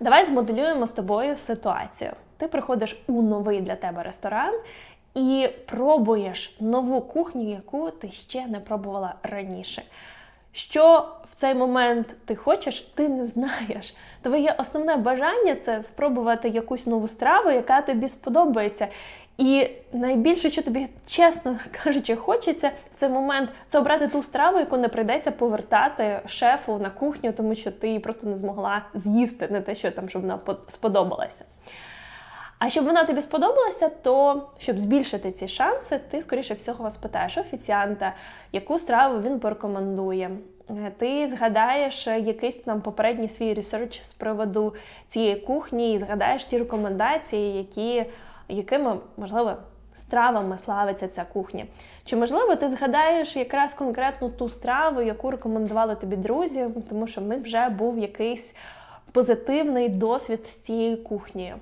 Давай змоделюємо з тобою ситуацію. Ти приходиш у новий для тебе ресторан і пробуєш нову кухню, яку ти ще не пробувала раніше. Що в цей момент ти хочеш, ти не знаєш. Твоє основне бажання це спробувати якусь нову страву, яка тобі сподобається. І найбільше, що тобі, чесно кажучи, хочеться в цей момент це обрати ту страву, яку не прийдеться повертати шефу на кухню, тому що ти її просто не змогла з'їсти, не те, що там, щоб вона сподобалася. А щоб вона тобі сподобалася, то щоб збільшити ці шанси, ти, скоріше всього, спитаєш офіціанта, яку страву він порекомендує. Ти згадаєш якийсь там попередній свій ресерч з приводу цієї кухні, і згадаєш ті рекомендації, які, якими, можливо, стравами славиться ця кухня. Чи, можливо, ти згадаєш якраз конкретно ту страву, яку рекомендували тобі друзі, тому що в них вже був якийсь позитивний досвід з цією кухнею.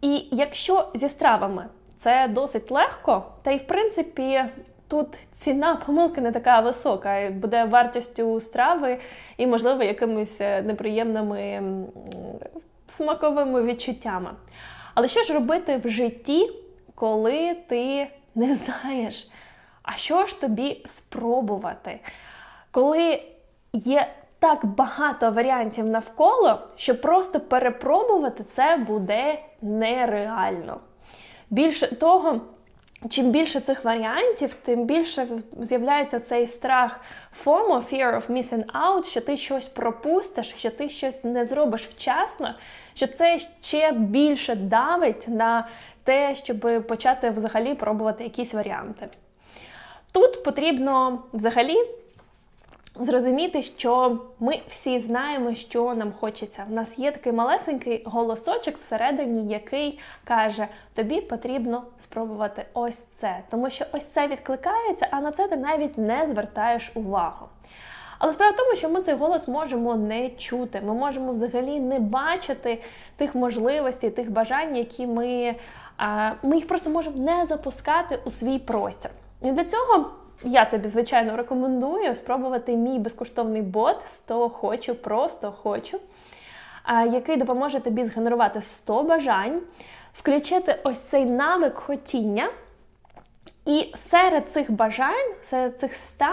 І якщо зі стравами це досить легко, та й в принципі тут ціна помилки не така висока, буде вартістю страви і, можливо, якимись неприємними смаковими відчуттями. Але що ж робити в житті, коли ти не знаєш, а що ж тобі спробувати? Коли є так багато варіантів навколо, що просто перепробувати це буде нереально. Більше того, чим більше цих варіантів, тим більше з'являється цей страх FOMO, Fear of Missing Out, що ти щось пропустиш, що ти щось не зробиш вчасно, що це ще більше давить на те, щоб почати взагалі пробувати якісь варіанти. Тут потрібно взагалі зрозуміти, що ми всі знаємо, що нам хочеться. В нас є такий малесенький голосочок всередині, який каже: тобі потрібно спробувати ось це, тому що ось це відкликається, а на це ти навіть не звертаєш увагу. Але справа в тому, що ми цей голос можемо не чути. Ми можемо взагалі не бачити тих можливостей, тих бажань, які ми, ми їх просто можемо не запускати у свій простір. І для цього я тобі, звичайно, рекомендую спробувати мій безкоштовний бот 100 хочу, просто хочу, який допоможе тобі згенерувати 100 бажань, включити ось цей навик хотіння. І серед цих бажань, серед цих 100,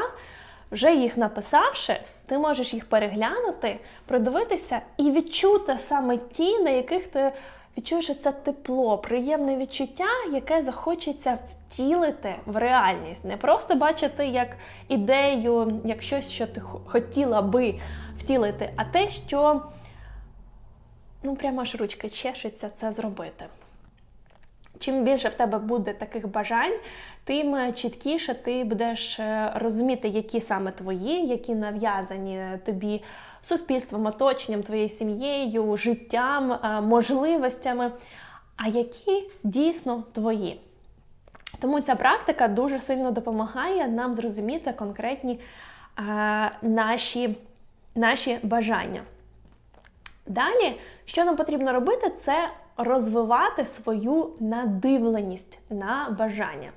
вже їх написавши, ти можеш їх переглянути, продивитися і відчути саме ті, на яких ти відчуєш це тепло, приємне відчуття, яке захочеться втілити в реальність. Не просто бачити як ідею, як щось, що ти хотіла би втілити, а те, що ну прямо аж ручки чешеться це зробити. Чим більше в тебе буде таких бажань, тим чіткіше ти будеш е, розуміти, які саме твої, які нав'язані тобі суспільством, оточенням, твоєю сім'єю, життям, е, можливостями, а які дійсно твої. Тому ця практика дуже сильно допомагає нам зрозуміти конкретні е, наші, наші бажання. Далі, що нам потрібно робити, це розвивати свою надивленість на бажання.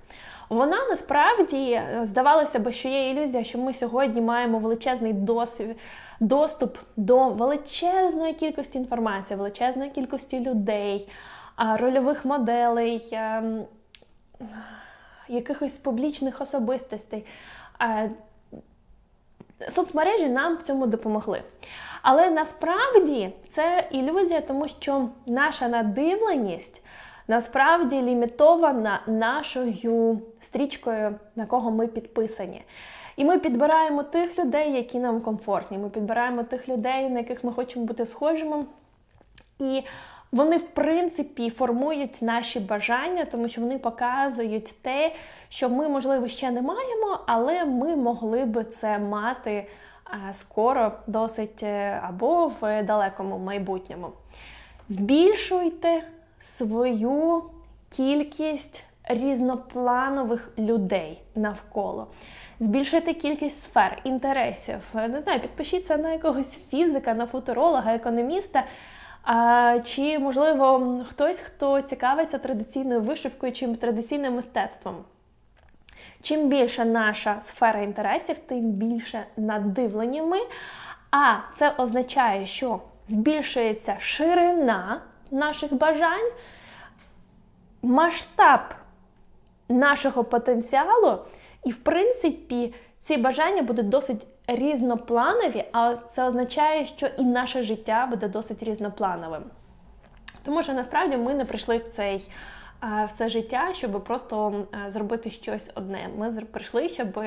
Вона насправді е, здавалося б, що є ілюзія, що ми сьогодні маємо величезний досвід, доступ до величезної кількості інформації, величезної кількості людей, рольових моделей, ем, якихось публічних особистостей. Соцмережі нам в цьому допомогли. Але насправді це ілюзія, тому що наша надивленість насправді лімітована нашою стрічкою, на кого ми підписані. І ми підбираємо тих людей, які нам комфортні. Ми підбираємо тих людей, на яких ми хочемо бути схожими. І вони, в принципі, формують наші бажання, тому що вони показують те, що ми, можливо, ще не маємо, але ми могли би це мати скоро, досить е, або в далекому майбутньому. Збільшуйте свою кількість різнопланових людей навколо. Збільшуйте кількість сфер, інтересів. Не знаю, підпишіться на якогось фізика, на футуролога, економіста. А, Чи, можливо, хтось, хто цікавиться традиційною вишивкою чи традиційним мистецтвом. Чим більше наша сфера інтересів, тим більше надивлені ми. А це означає, що збільшується ширина наших бажань, масштаб нашого потенціалу, і, в принципі, ці бажання будуть досить різнопланові, а це означає, що і наше життя буде досить різноплановим. Тому що насправді ми не прийшли в цей. Е, В це життя, щоб просто е, зробити щось одне. Ми прийшли, щоб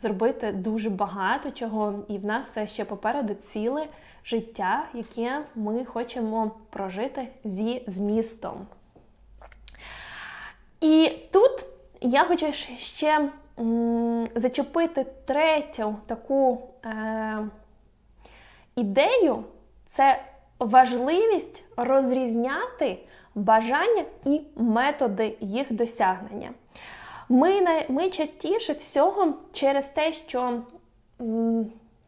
зробити дуже багато чого, і в нас все ще попереду ціле життя, яке ми хочемо прожити зі змістом. І тут я хочу ще зачепити третю таку е, ідею це важливість розрізняти бажання і методи їх досягнення. Ми, ми частіше всього через те, що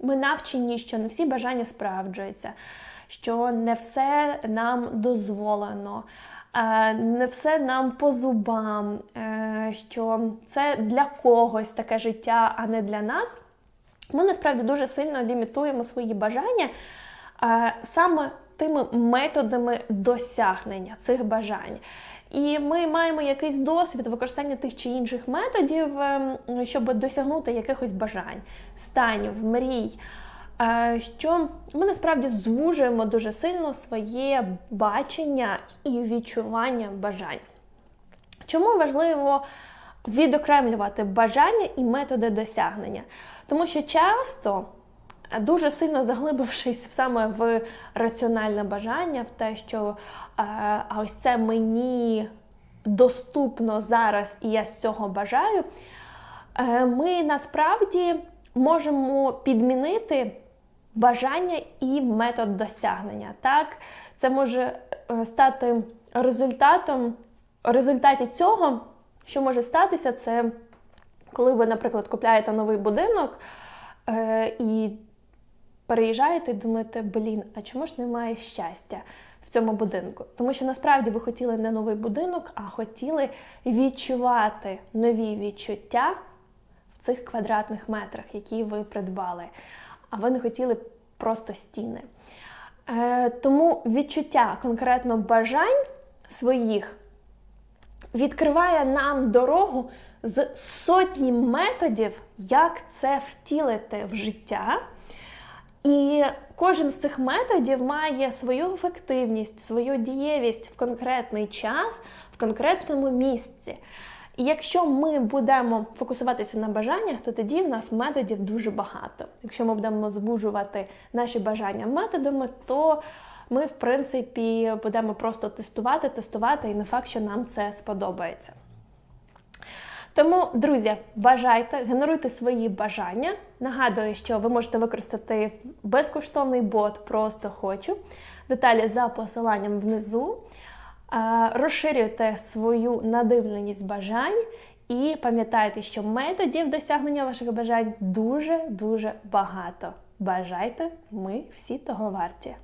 ми навчені, що не всі бажання справджуються, що не все нам дозволено, е, не все нам по зубам, е, що це для когось таке життя, а не для нас. Ми насправді дуже сильно лімітуємо свої бажання е, саме тими методами досягнення цих бажань. І ми маємо якийсь досвід використання тих чи інших методів, ем, щоб досягнути якихось бажань, станів, мрій. е, Що ми насправді звужуємо дуже сильно своє бачення і відчування бажань. Чому важливо відокремлювати бажання і методи досягнення? Тому що часто, дуже сильно заглибившись саме в раціональне бажання, в те, що е, а ось це мені доступно зараз, і я з цього бажаю, е, ми насправді можемо підмінити бажання і метод досягнення. Так, це може е, стати результатом. В результаті цього, що може статися, це коли ви, наприклад, купляєте новий будинок і переїжджаєте і думаєте, блін, а чому ж немає щастя в цьому будинку? Тому що насправді ви хотіли не новий будинок, а хотіли відчувати нові відчуття в цих квадратних метрах, які ви придбали. А ви не хотіли просто стіни. Е, тому відчуття конкретно бажань своїх відкриває нам дорогу з сотні методів, як це втілити в життя. І кожен з цих методів має свою ефективність, свою дієвість в конкретний час, в конкретному місці. І якщо ми будемо фокусуватися на бажаннях, то тоді в нас методів дуже багато. Якщо ми будемо звужувати наші бажання методами, то ми, в принципі, будемо просто тестувати, тестувати, і не факт, що нам це сподобається. Тому, друзі, бажайте, генеруйте свої бажання. Нагадую, що ви можете використати безкоштовний бот Просто хочу. Деталі за посиланням внизу. Е, Розширюйте свою надивленість бажань і пам'ятайте, що методів досягнення ваших бажань дуже-дуже багато. Бажайте, ми всі того варті.